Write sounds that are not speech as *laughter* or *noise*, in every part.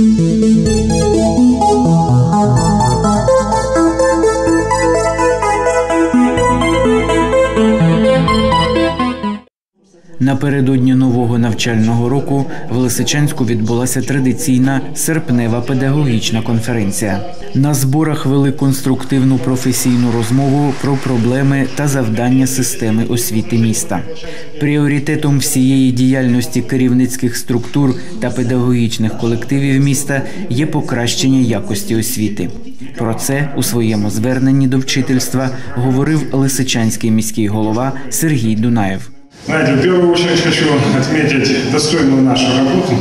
thank you Напередодні нового навчального року в Лисичанську відбулася традиційна серпнева педагогічна конференція. На зборах вели конструктивну професійну розмову про проблеми та завдання системи освіти міста. Пріоритетом всієї діяльності керівницьких структур та педагогічних колективів міста є покращення якості освіти. Про це у своєму зверненні до вчительства говорив Лисичанський міський голова Сергій Дунаєв. Знаете, в первую очередь хочу отметить достойную нашу работу,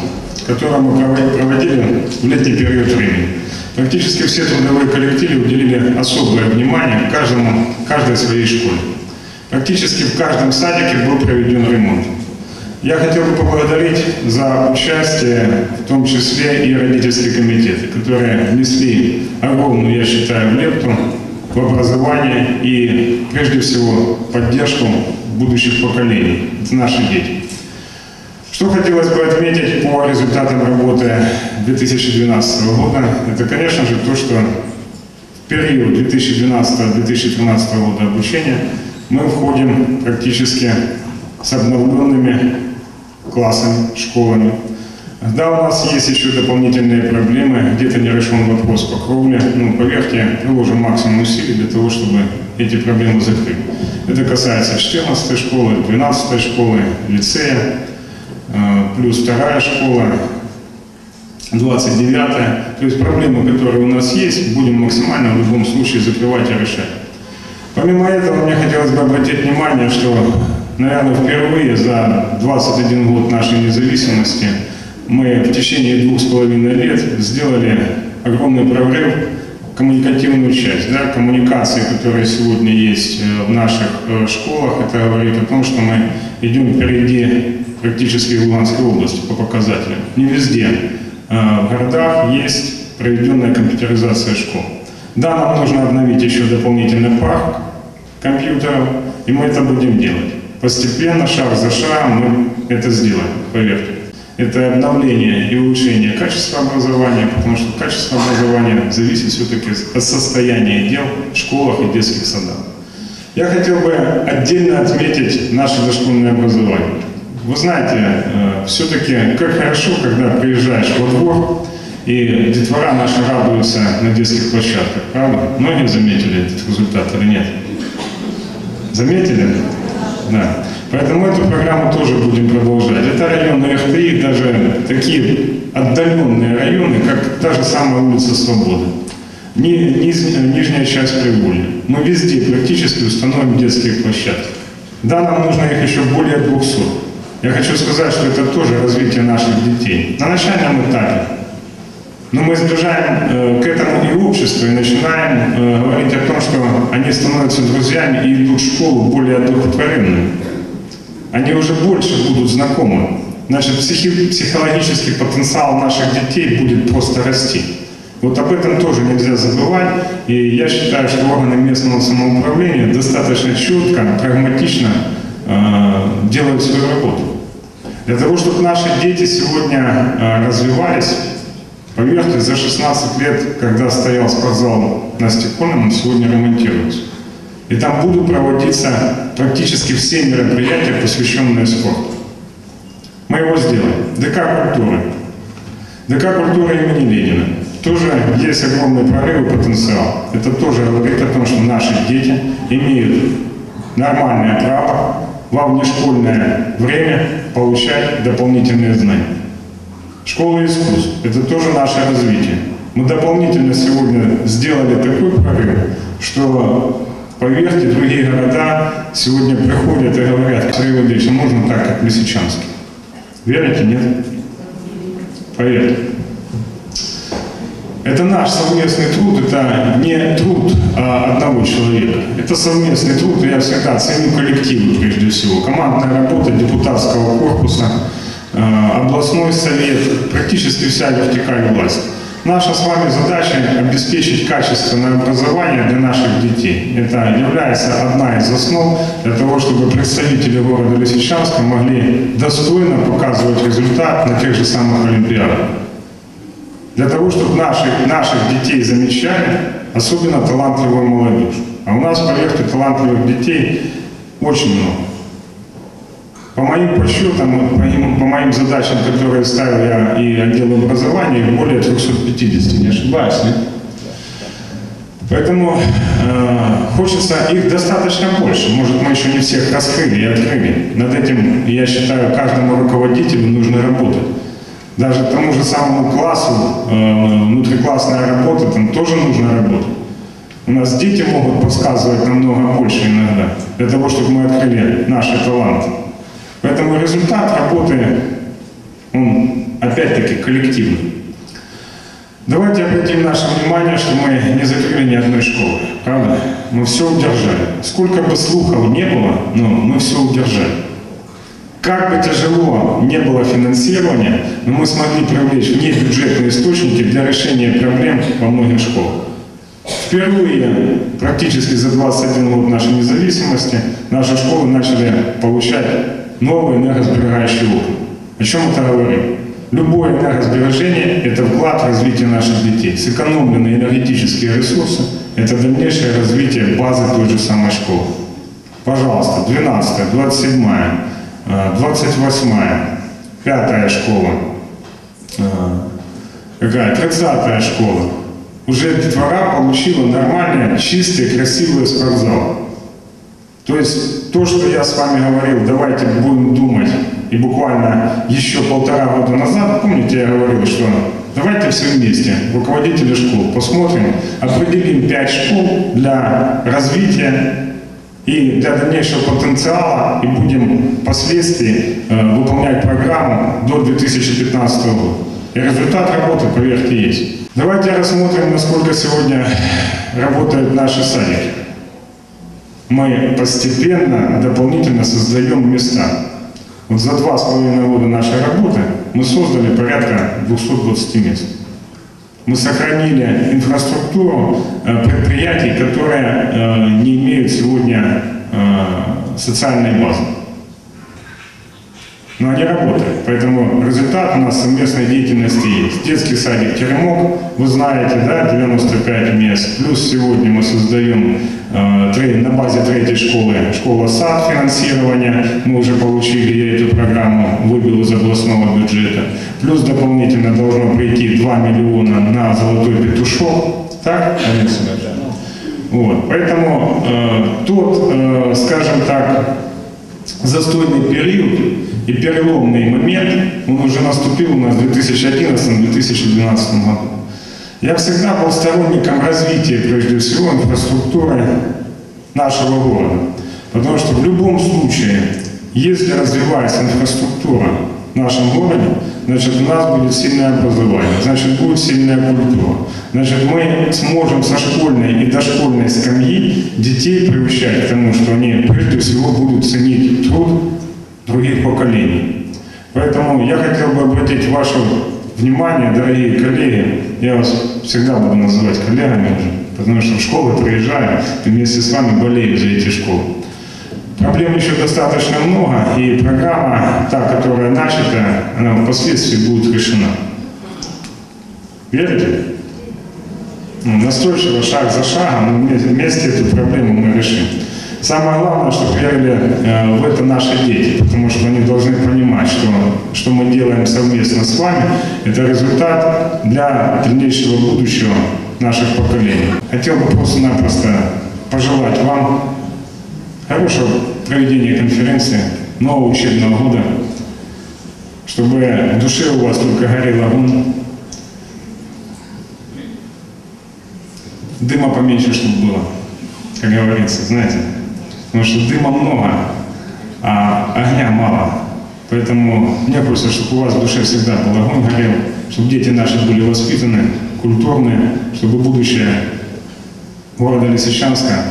которую мы провод- проводили в летний период времени. Практически все трудовые коллективы уделили особое внимание каждому, каждой своей школе. Практически в каждом садике был проведен ремонт. Я хотел бы поблагодарить за участие, в том числе и родительские комитеты, которые внесли огромную, я считаю, лепту в образование и, прежде всего, поддержку будущих поколений. Это наши дети. Что хотелось бы отметить по результатам работы 2012 года, это, конечно же, то, что в период 2012-2013 года обучения мы входим практически с обновленными классами, школами. Да, у нас есть еще дополнительные проблемы, где-то не решен вопрос по кровле. Ну, поверьте, приложим максимум усилий для того, чтобы эти проблемы закрыть. Это касается 14 школы, 12 школы, лицея, э, плюс вторая школа, 29 То есть проблемы, которые у нас есть, будем максимально в любом случае закрывать и решать. Помимо этого, мне хотелось бы обратить внимание, что, наверное, впервые за 21 год нашей независимости мы в течение двух с половиной лет сделали огромный прорыв коммуникативную часть. Да, коммуникации, которые сегодня есть э, в наших э, школах, это говорит о том, что мы идем впереди практически в Луганской области по показателям. Не везде э, в городах есть проведенная компьютеризация школ. Да, нам нужно обновить еще дополнительный парк компьютеров, и мы это будем делать. Постепенно, шаг за шагом мы это сделаем, поверьте. Это обновление и улучшение качества образования, потому что качество образования зависит все-таки от состояния дел в школах и детских садах. Я хотел бы отдельно отметить наше дошкольное образование. Вы знаете, все-таки как хорошо, когда приезжаешь во двор, и детвора наши радуются на детских площадках, правда? Многие заметили этот результат или нет? Заметили? Да. Поэтому эту программу тоже будем продолжать. Это районы РТИ, даже такие отдаленные районы, как та же самая улица Свободы. Ни, низ- нижняя часть Приволья. Мы везде практически установим детские площадки. Да, нам нужно их еще более 200. Я хочу сказать, что это тоже развитие наших детей. На начальном этапе. Но мы сближаем э, к этому и общество, и начинаем э, говорить о том, что они становятся друзьями и идут в школу более одухотворенными. Они уже больше будут знакомы. Значит, психи- психологический потенциал наших детей будет просто расти. Вот об этом тоже нельзя забывать. И я считаю, что органы местного самоуправления достаточно четко, прагматично э, делают свою работу. Для того, чтобы наши дети сегодня э, развивались, поверьте, за 16 лет, когда стоял спортзал на Стекольном, он сегодня ремонтируется. И там будут проводиться практически все мероприятия, посвященные спорту. Мы его сделаем. ДК культуры. ДК культуры имени Ленина. Тоже есть огромный прорыв и потенциал. Это тоже говорит о том, что наши дети имеют нормальное право во внешкольное время получать дополнительные знания. Школа искусств – это тоже наше развитие. Мы дополнительно сегодня сделали такой прорыв, что, поверьте, другие города сегодня приходят и говорят, Сергей Владимирович, а можно так, как Лисичанске? Верите, нет? Поверьте. Это наш совместный труд, это не труд а, одного человека. Это совместный труд, я всегда ценю коллективы прежде всего. Командная работа депутатского корпуса, областной совет, практически вся вертикаль власти. Наша с вами задача обеспечить качественное образование для наших детей. Это является одна из основ для того, чтобы представители города Лисичанска могли достойно показывать результат на тех же самых Олимпиадах. для того, чтобы наших, наших детей замечали, особенно талантливую молодежь. А у нас, поверьте, талантливых детей очень много. По моим подсчетам, по по моим задачам, которые ставил я и отдел образования, более 350, не ошибаюсь, нет? Поэтому э, хочется их достаточно больше. Может, мы еще не всех раскрыли и открыли. Над этим, я считаю, каждому руководителю нужно работать. Даже тому же самому классу, э, внутриклассная работа, там тоже нужно работать. У нас дети могут подсказывать намного больше иногда, для того, чтобы мы открыли наши таланты. Поэтому результат работы, он опять-таки коллективный. Давайте обратим наше внимание, что мы не закрыли ни одной школы, правда? Мы все удержали. Сколько бы слухов не было, но мы все удержали. Как бы тяжело не было финансирования, но мы смогли привлечь внебюджетные источники для решения проблем во многих школах. Впервые, практически за 21 год нашей независимости, наши школы начали получать новые энергосберегающие окна. О чем это говорит? Любое энергосбережение – это вклад в развитие наших детей. Сэкономленные энергетические ресурсы – это дальнейшее развитие базы той же самой школы. Пожалуйста, 12 27 28 5 школа, э, какая 30 школа. Уже детвора получила нормальные, чистые, красивые спортзалы. То есть то, что я с вами говорил, давайте будем думать и буквально еще полтора года назад, помните, я говорил, что давайте все вместе, руководители школ, посмотрим, определим пять школ для развития и для дальнейшего потенциала, и будем впоследствии э, выполнять программу до 2015 года. И результат работы, поверьте, есть. Давайте рассмотрим, насколько сегодня *laughs* работают наши садики. Мы постепенно, дополнительно создаем места. Вот за два с половиной года нашей работы мы создали порядка 220 мест. Мы сохранили инфраструктуру э, предприятий, которые э, не имеют сегодня э, социальной базы. Но они работают, поэтому результат у нас совместной деятельности есть. Детский садик «Теремок», вы знаете, да, 95 мест. Плюс сегодня мы создаем э, на базе третьей школы школа-сад финансирования. Мы уже получили, я эту программу выбил из областного бюджета. Плюс дополнительно должно прийти 2 миллиона на «Золотой петушок». Так, Алиса? Вот, поэтому э, тот, э, скажем так, застойный период и переломный момент, он уже наступил у нас в 2011-2012 году. Я всегда был сторонником развития, прежде всего, инфраструктуры нашего города. Потому что в любом случае, если развивается инфраструктура в нашем городе, значит у нас будет сильное образование, значит будет сильная культура. Значит мы сможем со школьной и дошкольной скамьи детей приучать к тому, что они прежде всего будут ценить труд других поколений. Поэтому я хотел бы обратить ваше внимание, дорогие коллеги, я вас всегда буду называть коллегами уже, потому что в школы приезжаю и вместе с вами болею за эти школы. Проблем еще достаточно много, и программа, та, которая начата, она впоследствии будет решена. Верите? Ну, настойчиво, шаг за шагом, вместе эту проблему мы решим. Самое главное, чтобы верили э, в это наши дети, потому что они должны понимать, что, что мы делаем совместно с вами, это результат для дальнейшего будущего наших поколений. Хотел бы просто-напросто пожелать вам хорошего проведения конференции, нового учебного года, чтобы в душе у вас только горел огонь, дыма поменьше, чтобы было, как говорится, знаете. Потому что дыма много, а огня мало. Поэтому мне хочется, чтобы у вас в душе всегда был огонь горел, чтобы дети наши были воспитаны, культурные, чтобы будущее города Лисичанска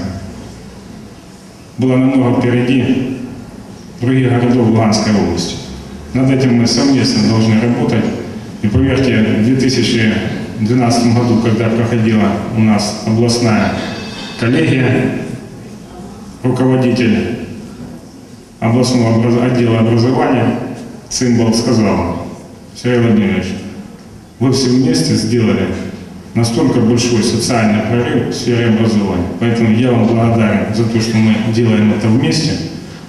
было намного впереди других городов Луганской области. Над этим мы совместно должны работать. И поверьте, в 2012 году, когда проходила у нас областная коллегия, руководитель областного отдела образования Цимбал сказал, Сергей Владимирович, вы все вместе сделали настолько большой социальный прорыв в сфере образования. Поэтому я вам благодарен за то, что мы делаем это вместе,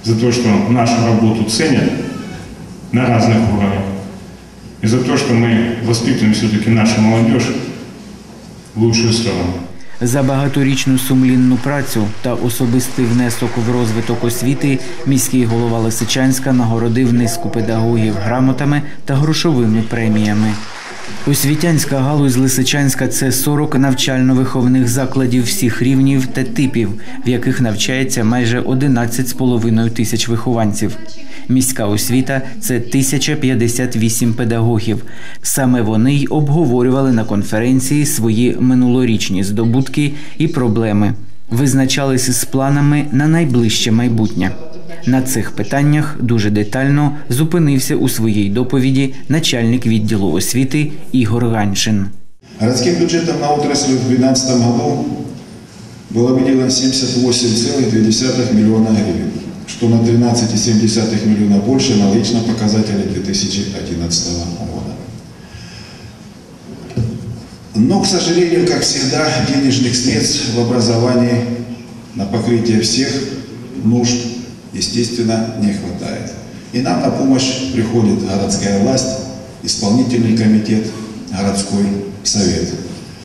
за то, что нашу работу ценят на разных уровнях, и за то, что мы воспитываем все-таки нашу молодежь в лучшую сторону. За багаторічну сумлінну працю та особистий внесок в розвиток освіти міський голова Лисичанська нагородив низку педагогів грамотами та грошовими преміями. Освітянська галузь Лисичанська це 40 навчально-виховних закладів всіх рівнів та типів, в яких навчається майже 11,5 тисяч вихованців. Міська освіта це 1058 педагогів. Саме вони й обговорювали на конференції свої минулорічні здобутки і проблеми. Визначалися з планами на найближче майбутнє. На цих питаннях дуже детально зупинився у своїй доповіді начальник відділу освіти Ігор Ганшин. Городским бюджетом на отрасль в 2012 году было выделено 78,2 миллиона гривен, что на 13,7 миллиона больше аналогичного показателя 2011 года. Но, к сожалению, как всегда, денежных средств в образовании на покрытие всех нужд, естественно, не хватает. И нам на помощь приходит городская власть, исполнительный комитет, городской совет.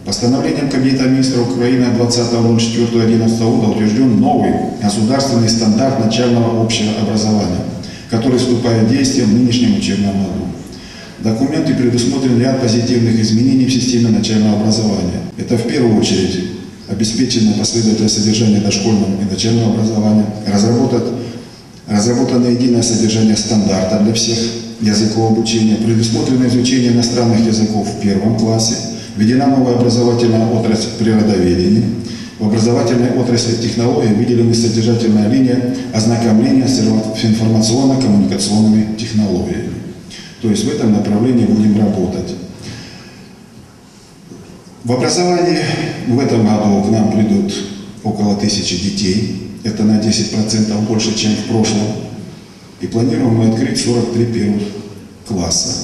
Постановлением Кабинета министров Украины 20.04.2011 года утвержден новый государственный стандарт начального общего образования, который вступает в действие в нынешнем учебном году. В документе предусмотрен ряд позитивных изменений в системе начального образования. Это в первую очередь обеспечено последовательное содержание дошкольного и начального образования, разработать, разработано единое содержание стандарта для всех языков обучения, предусмотрено изучение иностранных языков в первом классе, введена новая образовательная отрасль природоведения, в образовательной отрасли технологий выделены содержательная линия ознакомления с информационно-коммуникационными технологиями. То есть в этом направлении будем работать. В образовании в этом году к нам придут около тысячи детей. Это на 10% больше, чем в прошлом. И планируем мы открыть 43 первых класса.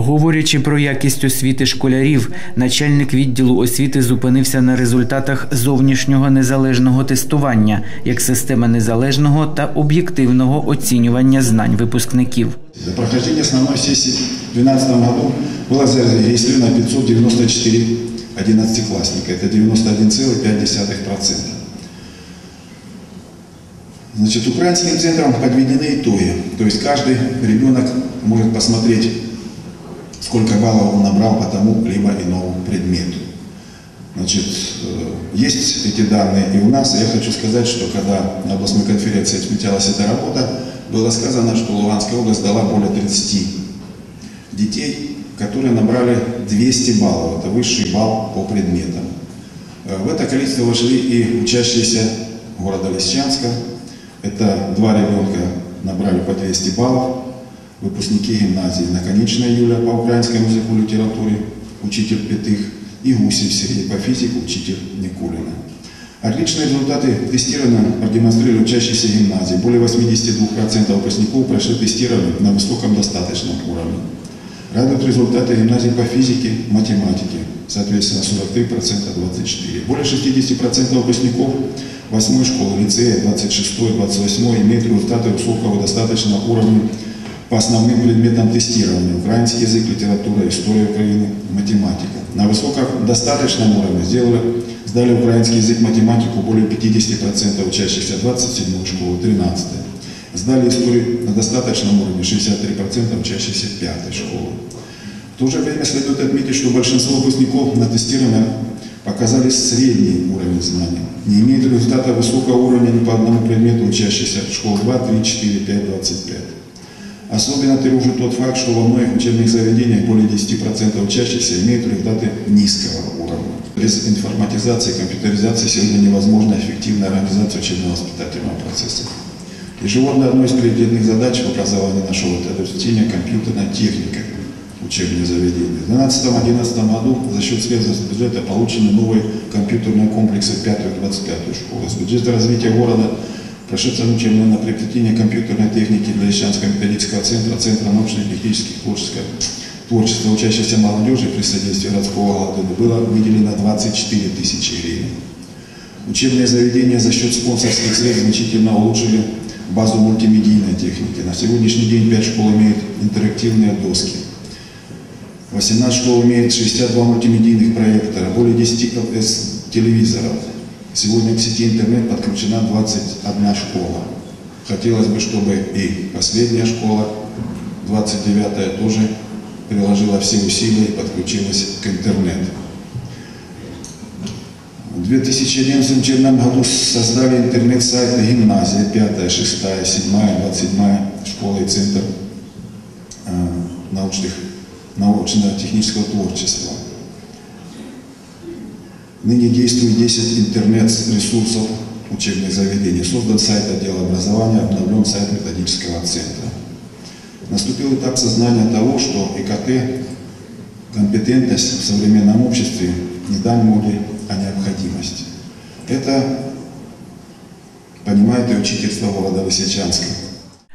Говорячи про якість освіти школярів, начальник відділу освіти зупинився на результатах зовнішнього незалежного тестування як система незалежного та об'єктивного оцінювання знань випускників. За прохождение основной сессии в 2012 году было зарегистрировано 594 одиннадцатиклассника. Это 91,5%. Значит, украинским центром подведены итоги. То есть каждый ребенок может посмотреть, сколько баллов он набрал по тому либо иному предмету. Значит, есть эти данные и у нас. Я хочу сказать, что когда на областной конференции отмечалась эта работа, было сказано, что Луганская область дала более 30 детей, которые набрали 200 баллов. Это высший балл по предметам. В это количество вошли и учащиеся города Лисчанска. Это два ребенка набрали по 200 баллов. Выпускники гимназии Наконечная Юля по украинскому языку и литературе, учитель Пятых, и Гусев Сергей по физике, учитель Никулина. Отличные результаты тестирования продемонстрировали учащиеся гимназии. Более 82% выпускников прошли тестирование на высоком достаточном уровне. Радуют результаты гимназии по физике, математике, соответственно 43%, 24%. Более 60% выпускников 8 школы, лицея, 26 28 имеют результаты высокого достаточного уровня по основным предметам тестирования. Украинский язык, литература, история Украины, математика. На высоком достаточном уровне сделали, сдали украинский язык, математику более 50% учащихся 27 школы, 13 Сдали историю на достаточном уровне 63% учащихся 5 школы. В то же время следует отметить, что большинство выпускников на тестировании показали средний уровень знаний. Не имеют результата высокого уровня ни по одному предмету учащихся школ 2, 3, 4, 5, 25. Особенно тревожит тот факт, что во многих учебных заведениях более 10% учащихся имеют результаты низкого уровня. Без информатизации и компьютеризации сегодня невозможна эффективная организация учебно-воспитательного процесса. Ежегодно одной из приоритетных задач в образовании нашего обеспечение компьютерной техникой учебных заведений. В 2012-2011 году за счет средств бюджета получены новые компьютерные комплексы 5-25 школы. С бюджета развития города прошедшее учебное на приобретение компьютерной техники для Ищанского методического центра, Центра научно-технических творческих творчества учащейся молодежи при содействии городского голода было выделено 24 тысячи гривен. Учебные заведения за счет спонсорских средств значительно улучшили базу мультимедийной техники. На сегодняшний день 5 школ имеют интерактивные доски. 18 школ имеют 62 мультимедийных проектора, более 10 ЛС-телевизоров. Сегодня к сети интернет подключена 21 школа. Хотелось бы, чтобы и последняя школа, 29-я, тоже приложила все усилия и подключилась к интернету. В 2011 учебном году создали интернет-сайты гимназия 5, 6, 7, 27 школа и центр э, научных, научно-технического творчества. Ныне действует 10 интернет-ресурсов учебных заведений. Создан сайт отдела образования, обновлен сайт методического центра. Наступил этап сознания того, что ИКТ – компетентность в современном обществе не дань моде, а необходимость. Это понимает и учительство города Лисичанска.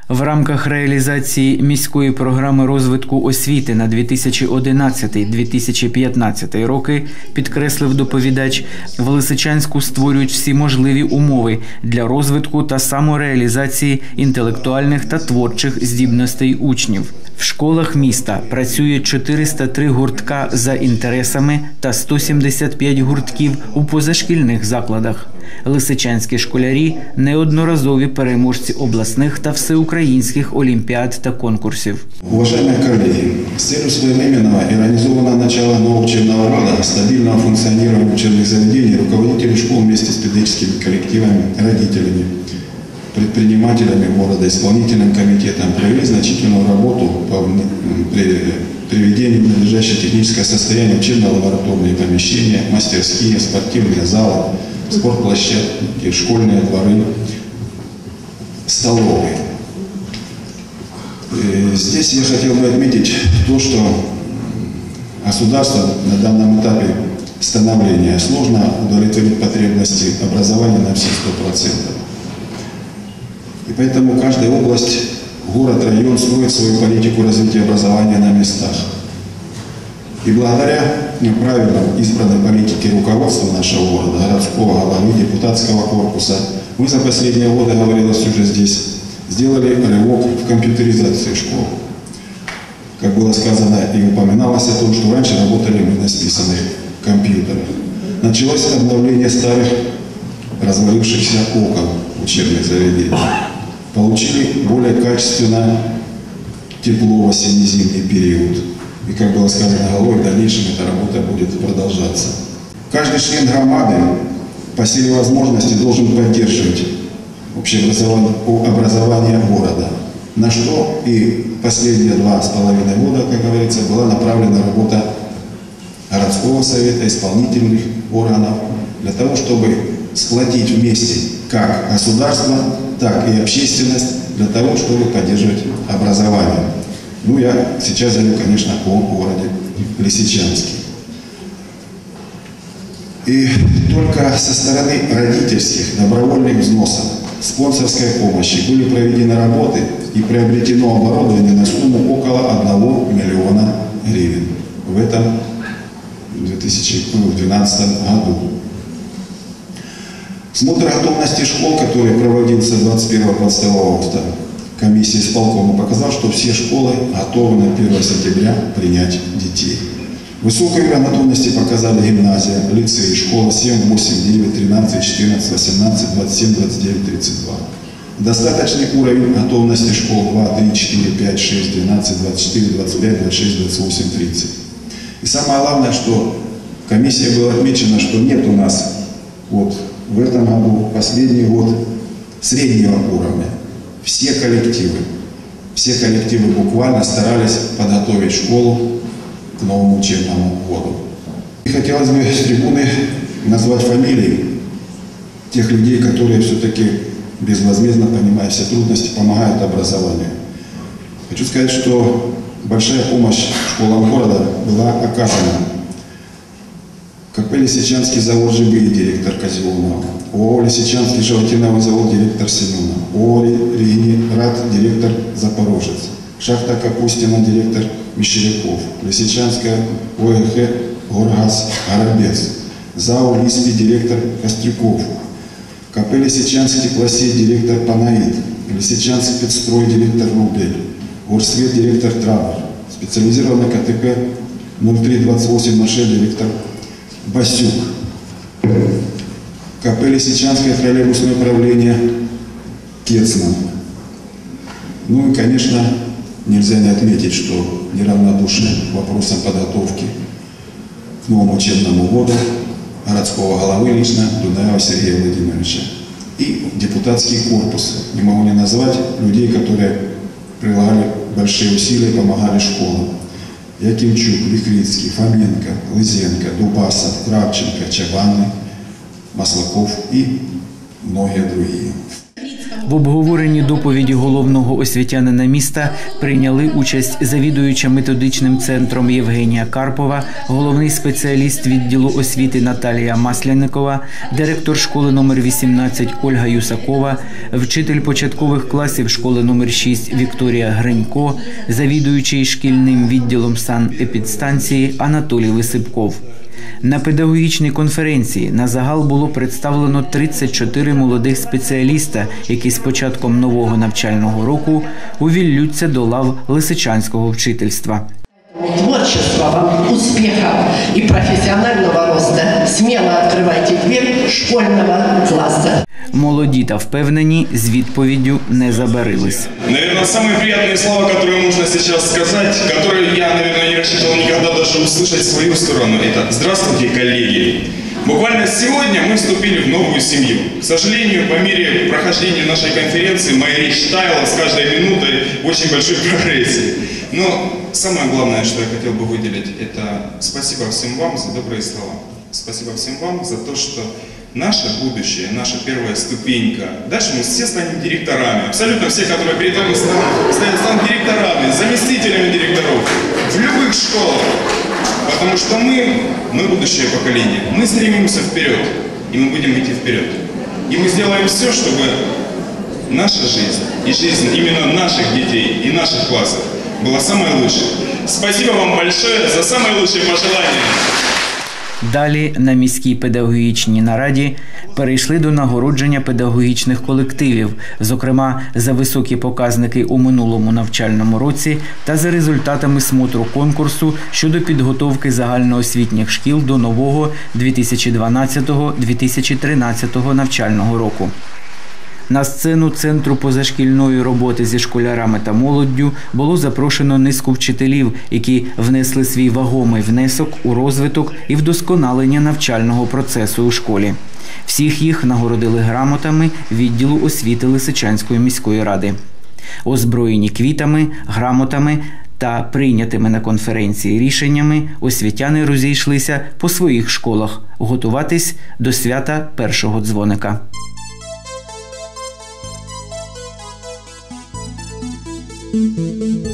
В рамках реалізації міської програми розвитку освіти на 2011-2015 роки підкреслив доповідач, в Лисичанську створюють всі можливі умови для розвитку та самореалізації інтелектуальних та творчих здібностей учнів. В школах міста працює 403 гуртка за інтересами та 175 гуртків у позашкільних закладах. Лисичанські школярі неодноразові переможці обласних та всеукраїнських олімпіад та конкурсів. Уважаемые коллеги, с целью своевременного и организованного начала нового учебного года, стабильного функционирования учебных заведений, руководители школ вместе с педагогическими коллективами, родителями, предпринимателями города, исполнительным комитетом провели значительную работу по приведению в надлежащее техническое состояние учебно-лабораторные помещения, мастерские, спортивные залы, спортплощадки, школьные дворы, столовые. И здесь я хотел бы отметить то, что государство на данном этапе становления сложно удовлетворить потребности образования на все 100%. И поэтому каждая область, город, район строит свою политику развития образования на местах. И благодаря правильным избранной политике руководства нашего города, городского главы, депутатского корпуса, мы за последние годы, говорилось уже здесь, сделали рывок в компьютеризации школ. Как было сказано и упоминалось о том, что раньше работали мы на списанных компьютерах. Началось обновление старых развалившихся окон учебных заведений. Получили более качественно тепло в осенне-зимний период. И, как было сказано головой, в дальнейшем эта работа будет продолжаться. Каждый член громады по силе возможности должен поддерживать общеобразование, образование города. На что и последние два с половиной года, как говорится, была направлена работа городского совета, исполнительных органов, для того, чтобы сплотить вместе как государство, так и общественность, для того, чтобы поддерживать образование. Ну, я сейчас говорю, конечно, о городе Лисичанске. И только со стороны родительских добровольных взносов, спонсорской помощи были проведены работы и приобретено оборудование на сумму около 1 миллиона гривен в этом 2012 году. Смотр готовности школ, который проводился 21-22 августа, комиссии исполкома показал, что все школы готовы на 1 сентября принять детей. Высокой готовности показали гимназия, лицей, школа 7, 8, 9, 13, 14, 18, 27, 29, 32. Достаточный уровень готовности школ 2, 3, 4, 5, 6, 12, 24, 25, 26, 28, 30. И самое главное, что комиссия была отмечена, что нет у нас вот в этом году последний год среднего уровня все коллективы, все коллективы буквально старались подготовить школу к новому учебному году. И хотелось бы с трибуны назвать фамилии тех людей, которые все-таки безвозмездно, понимая все трудности, помогают образованию. Хочу сказать, что большая помощь школам города была оказана. Как Лисичанский завод ЖБИ, директор Козелунова, ООО Лисичанский животиновый завод, директор Семенов, ООО Регенерат, директор Запорожец, Шахта Капустина, директор Мещеряков. Лисичанская ОРХ Горгаз Горобец. ЗАО ЛИСПИ, директор Кострюков. КП Лисичанск Теплосеть, директор Панаид. Лисичанск Спецстрой, директор Рубель. Горсвет, директор Травр. Специализированный КТП 032806, директор Басюк. КП Лисичанское троллейбусное управление Кецман. Ну и, конечно, нельзя не отметить, что неравнодушны к вопросам подготовки к новому учебному году городского головы лично Дунаева Сергея Владимировича. И депутатский корпус. Не могу не назвать людей, которые прилагали большие усилия и помогали школам. Якимчук, Вихрицкий, Фоменко, Лызенко, Дубасов, Кравченко, Чабаны, Маслаков и многие другие. В обговоренні доповіді головного освітянина міста прийняли участь завідуюча методичним центром Євгенія Карпова, головний спеціаліст відділу освіти Наталія Масляникова, директор школи номер 18 Ольга Юсакова, вчитель початкових класів школи номер 6 Вікторія Гринько, завідуючий шкільним відділом санепідстанції Анатолій Висипков. На педагогічній конференції на загал було представлено 34 молодих спеціаліста, які з початком нового навчального року увіллються до лав лисичанського вчительства. Творчества вам, успехов і професіонального роста. Сміло відкривайте дверь школьного класса. Молоді та впевнені з відповіддю не забарились. Наверное, самые приятные слова, которые можно сейчас сказать, которые я, наверное, не рассчитывал никогда даже услышать в свою сторону, это «Здравствуйте, коллеги!». Буквально сегодня мы вступили в новую семью. К сожалению, по мере прохождения нашей конференции моя речь таяла с каждой минутой в очень большой прогрессии. *laughs* Но самое главное, что я хотел бы выделить, это спасибо всем вам за добрые слова. Спасибо всем вам за то, что наше будущее, наша первая ступенька. Дальше мы все станем директорами. Абсолютно все, которые перед станут, станут, станут директорами, заместителями директоров в любых школах. Потому что мы, мы будущее поколение, мы стремимся вперед, и мы будем идти вперед. И мы сделаем все, чтобы наша жизнь и жизнь именно наших детей и наших классов была самой лучшей. Спасибо вам большое за самые лучшие пожелания. Далі на міській педагогічній нараді перейшли до нагородження педагогічних колективів, зокрема за високі показники у минулому навчальному році та за результатами смотру конкурсу щодо підготовки загальноосвітніх шкіл до нового 2012-2013 навчального року. На сцену центру позашкільної роботи зі школярами та молоддю було запрошено низку вчителів, які внесли свій вагомий внесок у розвиток і вдосконалення навчального процесу у школі. Всіх їх нагородили грамотами відділу освіти Лисичанської міської ради. Озброєні квітами, грамотами та прийнятими на конференції рішеннями освітяни розійшлися по своїх школах готуватись до свята першого дзвоника. Música